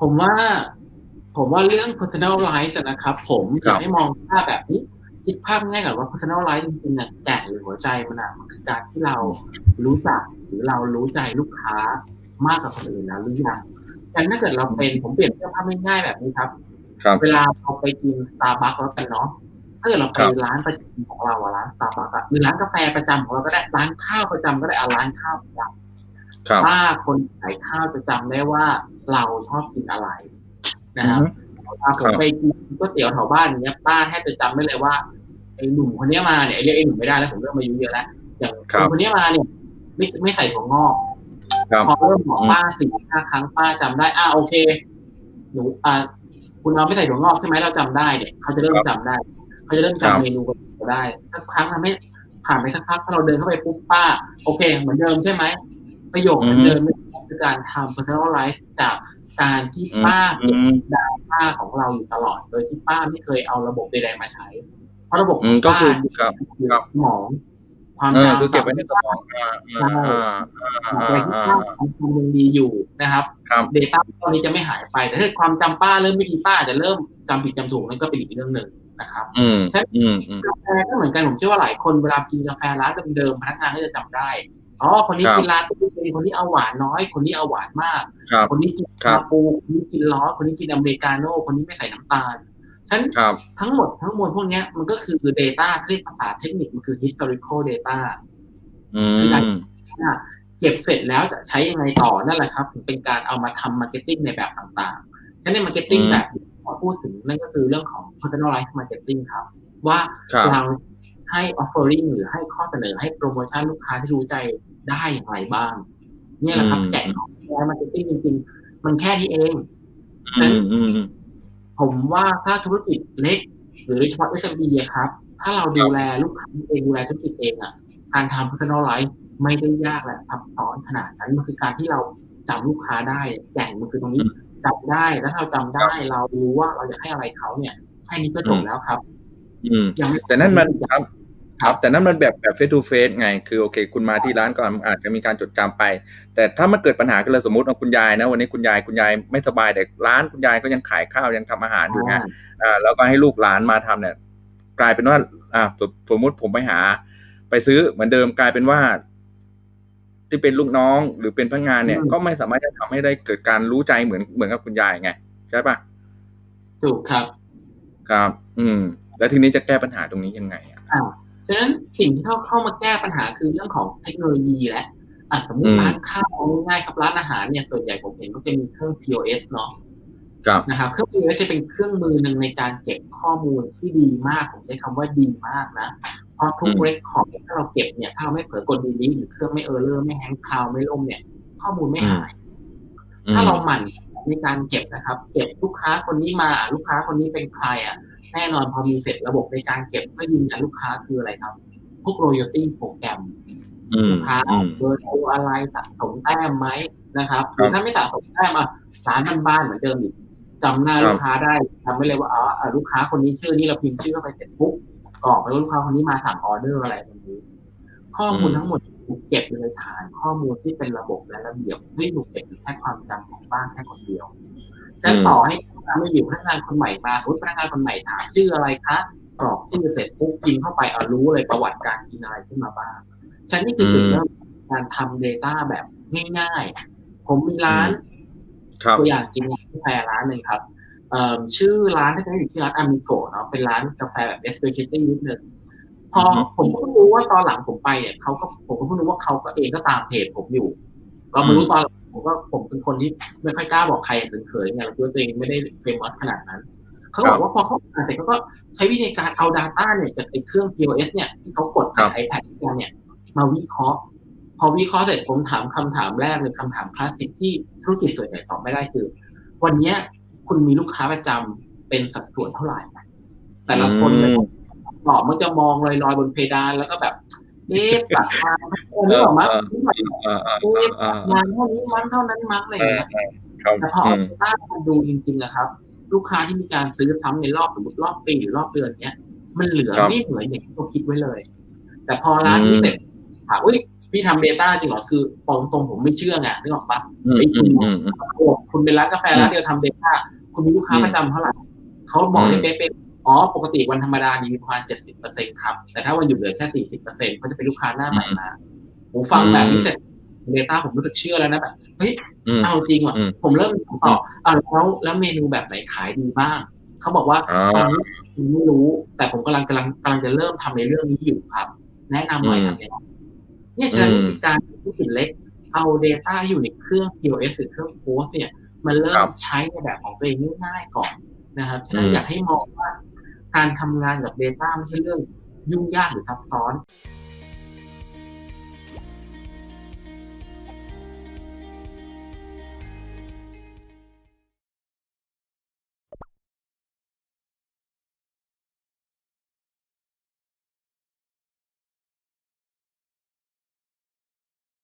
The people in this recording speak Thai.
ผมว่า ผมว่าเรื่อง personalize อะนะครับ ผมอครัยากบให้มองภาพแบบนี้คิดภาพง่ายๆก่อนว่า personalize จริงๆอะแก่นหรือหัวใจมันอะมันคือการที่เรารู้จักหรือเรารู้ใจลูกค้ามากกว่าคนอื่นแล้วหรือยังงั้นถ้าเกิดเราเป็นผมเปรียบเทียบภาพง่ายๆแบบนี้ครับครับ เวลาเราไปกิน Starbucks แล้วกันเนาะถ้าเกิดเราไปครับร้านประจำของเราอะร้าน Starbucks อะหรือร้านกาแฟประจำของเราก็ได้ร้านข้าวประจำก็ได้อะร้านข้าวประจำครับ ถ้าคนขายข้าวจะจำได้ว่าเราชอบกินอะไรนะอืคอรับฮึเวลาผมไปกินก๋วยเตี๋ยวแถวบ้านอย่างเงี้ยป้าแทบจะจำได้เลยว่าไอ้หนุ่มคนเนี้ยมาเนี่ยเรียกไอ้หนุ่มไม่ได้แล้วผมเริ่มอายุเยอะแล้วอย่างครัคบนคนเนี้ยมาเนี่ยไม่ไม่ใส่ถั่วงอกครับพอเริ่มบอกอืมป้าสี่ห้าครั้งป้าจำได้อ่าโอเค หนูอ่าคุณเราไม่ใส่ถั่วงอกใช่ไหมเราจำได้เนี่ยเขาจะเริ่มจำได้เขาจะเริ่มครับจำเมนูเราได้สักครั้งทำให้ผ่านไปสักพักถ้าเราเดินเข้าไปปุ๊บป้า โอเค เหมือนเดิมใช่ไหม ประโยคเหมือนเดิมคือการทำ personalize จากการที่อืมป้าอืเก็บมป้าของเราอยู่ตลอด โดยที่ป้าไม่เคยเอาระบบใดๆมาใช้ เพราะระบบขอือมงก็ป้าคือครับคือครับสมองความเออจำคือเก็บไว้ในสมองอ่าอ่าอ่าอ่าอะไรที่อ่าป้าความจำยังดีอยู่นะครับครับ Data ตอนนี้จะไม่หายไป แต่ถ้าความจำป้าเริ่มไม่ดีป้าอาจจะเริ่มจำผิดจำถูกนั่นก็เป็นอีกเรื่องหนึ่งนะครับอืมอืมอืมกาแฟก็เหมือนกันผมเชื่อว่าหลายคนเวลากินกาแฟร้านเดิมๆพนักงานก็จะจำได้ อ๋อคนนี้ครับกินร้านนี้คนนี้เอาหวานน้อย คนนี้เอาหวานมากครับคนนี้กินครัคาบปูคนนี้กินร้อนคนนี้กินอเมริกาโน่คนนี้ไม่ใส่น้ำตาลฉะนันครับทั้งหมดทั้งมวลพวกเนี้ยมันก็คือ Data ที่เรียกภาษาเทคนิคมันคือ historical data อืมว่าเก็บเสร็จแล้วจะใช้ยังไงต่อนั่นแหละครับ ถึงเป็นการเอามาทำมาร์เก็ตติ้งในแบบต่างๆฉะนั้นในมาร์เก็ตติ้งอืมแบบที่ขอพูดถึงนั่นก็คือเรื่องของ personalized marketing ครับ ว่าครับเรา ให้ offering หรือให้ข้อเสนอให้โปรโมชั่นลูกค้าที่รู้ใจได้อย่างไรบ้าง เนี่ยแหละครับอืมแก่นของ marketing จริง ๆ มันแค่นี้เองอืมอืมผมว่าถ้าธุรกิจเล็ก หรือโดยเฉพาะ SMB อะครับ ถ้าเราดูแลลูกค้าเองดูแลธุรกิจเองอะการทำ personalize ไม่ได้ยากและซับซ้อนขนาดนั้นมันคือการที่เราจำลูกค้าได้แก่นมันคือตรงนี้จำได้แล้วถ้าเราจำได้ เรารู้ว่าเราอยากให้อะไรเขาเนี่ยแค่นี้ก็จบแล้วครับ อืมยังไม่แต่นั่นมันครับครับ แต่นั่นมันแบบแบบเฟสทูเฟสไง คือโอเค คุณมาที่ร้านก่อนอาจจะมีการจดจำไป แต่ถ้ามันเกิดปัญหากันเลยสมมติว่าคุณยายนะ วันนี้คุณยายคุณยายไม่สบายแต่ร้านคุณยายก็ยังขายข้าวยังทำอาหารอยู่ไงอ่าแล้วก็ให้ลูกหลานมาทำเนี่ย กลายเป็นว่า อ่าสมสมมติผมไปหา ไปซื้อเหมือนเดิมกลายเป็นว่า ที่เป็นลูกน้องหรือเป็นพนักงานเนี่ยอืมก็ไม่สามารถจะทำให้ได้เกิดการรู้ใจเหมือนเหมือนกับคุณยายไงใช่ปะถูกครับ ครับ อืม แล้วทีนี้จะแก้ปัญหาตรงนี้ยังไงอะอ่าฉะนั้นสิ่งที่เข้าเข้ามาแก้ปัญหาคือเรื่องของเทคโนโลยีและอะสมมอืติมร้านข้าวง่ายๆครับร้านอาหารเนี่ยส่วนใหญ่ผมเห็นก็จะมีเครื่อง POS เนาะครับนะครับเครื่อง POS จะเป็นเครื่องมือหนึ่งในการเก็บข้อมูลที่ดีมากผมใช้คำว่าดีมากนะเพราะทุกอืมเรคคอร์ดถ้าเราเก็บเนี่ยถ้าเราไม่เผลอกดดีลิทหรือเครื่องไม่เออร์เลอร์ไม่แฮงค์คลาวไม่ล่มเนี่ย ข้อมูลไม่หายอืมถ้าเราหมั่นในการเก็บนะครับ เก็บลูกค้าคนนี้มาลูกค้าคนนี้เป็นใครอะ แน่นอนพอมีเสร็จระบบในการเก็บเพื่อยืนยันลูกค้าคืออะไรครับ พวก royalty โปรแกรมอืมลูกค้าอืมเบอร์โทรอะไรสะสมแต้มไหมนะครับหครับรือถ้าไม่สะสมแต้มอะร้านบ้านๆเหมือนเดิมอีกจำหน้าครับลูกค้าได้จำไว้เลยว่าอ๋ออะลูกค้าคนนี้ชื่อนี้เราพิมพ์ชื่อเข้าไปเสร็จปุ๊บกรอกไปว่าลูกค้าคนนี้มาสั่งออเดอร์อะไรแบบนี้ ข้อมูลทั้งหมดถูกเก็บอยู่ในฐานข้อมูลที่เป็นระบบและระเบียบไม่ถูกเก็บอยู่แค่ความจำของบ้านแค่คนเดียว จะต่อให้พนักงานไม่อยู่พนักงานคนใหม่มาสมมติพนักงานคนใหม่ถามชื่ออะไรคะกรอกชื่อเสร็จปุ๊บพิมพ์เข้าไปเอารู้เลยประวัติการกินอะไรขึ้นมาบ้างฉันนี่คือจุดเริ่มการทำ Data แบบง่ายๆ ผมมีร้านครับตัวอย่างจริงร้านกาแฟร้านหนึ่งครับเอ่อชื่อร้านที่เขาอยู่ที่ร้านอามิโกะเนาะเป็นร้านกาแฟแบบ specialty นิดนึงพออือฮึผมก็เพิ่งรู้ว่าตอนหลังผมไปเนี่ยเขาก็ผมก็เพิ่งรู้ว่าเขาก็เองก็ตามเพจผมอยู่ ก็ไม่รู้ตอนหลัง ผมก็ผมเป็นคนที่ไม่ค่อยกล้าบอกใครเขินๆไงเราคิดว่าตัวเองไม่ได้เฟมอสขนาดนั้น เขาบอกว่าพอเขาอ่านเสร็จเขาก็ใช้วิธีการเอา Data เนี่ยจากไอ้เครื่อง POS เนี่ยที่เขากดครัใส่บ iPad กันเนี่ย มาวิเคราะห์ พอวิเคราะห์เสร็จผมถามคำถามแรกเลยคำถามคลาสสิกที่ธุรกิจส่วนใหญ่ตอบไม่ได้คือ วันเนี้ยคุณมีลูกค้าประจำเป็นสัดส่วนเท่าไหร่นะแต่ละคนเนี่ยอืมตอบมันจะมองลอยๆบนเพดานแล้วก็แบบ เอ๊ะตัดมาเออนึกออกไหมเออนึกออกไหมอ่าอ่าเอ๊ะอ่างานเท่านี้มั้งเท่านั้นมั้งอะไรอย่างเงี้ยครับแต่พออืเอามต้ามาดูจริงๆนะครับ ลูกค้าที่มีการซื้อซ้ำในรอบสมมติรอบปีหรือรอบเดือนเนี้ย มันเหลือครับไม่เหมือนอย่างที่เราคิดไว้เลย แต่พอร้านนี้เสร็จถามอุ้ยพี่ทำ Data จริงเหรอคือบอกตรงๆผมไม่เชื่อไงนึกออกปะอืมอืมอืมอืมโอ้คุณเป็นร้านกาแฟร้านเดียวทำ Data คุณมีลูกค้าอืมประจำเท่าไหร่เขาบอกอืได้มเป๊ะๆ อ๋อ ปกติวันธรรมดานี้มีประมาณเจ็ดสิบเปอร์เซ็นครับ แต่ถ้าวันหยุดเหลือแค่สี่สิบเปอร์เซ็นเขาจะเป็นลูกค้าหน้าใหม่มาผมฟังแบบนี้เสร็จ Data ผมรู้สึกเชื่อแล้วนะแบบเฮ้ยอืมเอาจริงว่ะอืมผมเริ่มถามต่ออ่าแล้วแล้วเมนูแบบไหนขายดีบ้าง เขาบอกว่าอ่าตอนนี้ผมไม่รู้ แต่ผมกำลังกำลังกำลังจะเริ่มทำในเรื่องนี้อยู่ครับ แนะนำหน่อยอืมทำยังไงเนี่ยฉะนั้นอืมวิธีการที่ผิดเล็กเอา Data อยู่ในเครื่อง POS หรือเครื่องโพสเนี่ย มันเริ่ครัมบใช้ในแบบของตัวเองง่ายๆก่อนนะครับ ฉะนั้อืนมอยากให้มองว่า การทำงานกับ Data ไม่ใช่เรื่องยุ่งยากหรือซับซ้อน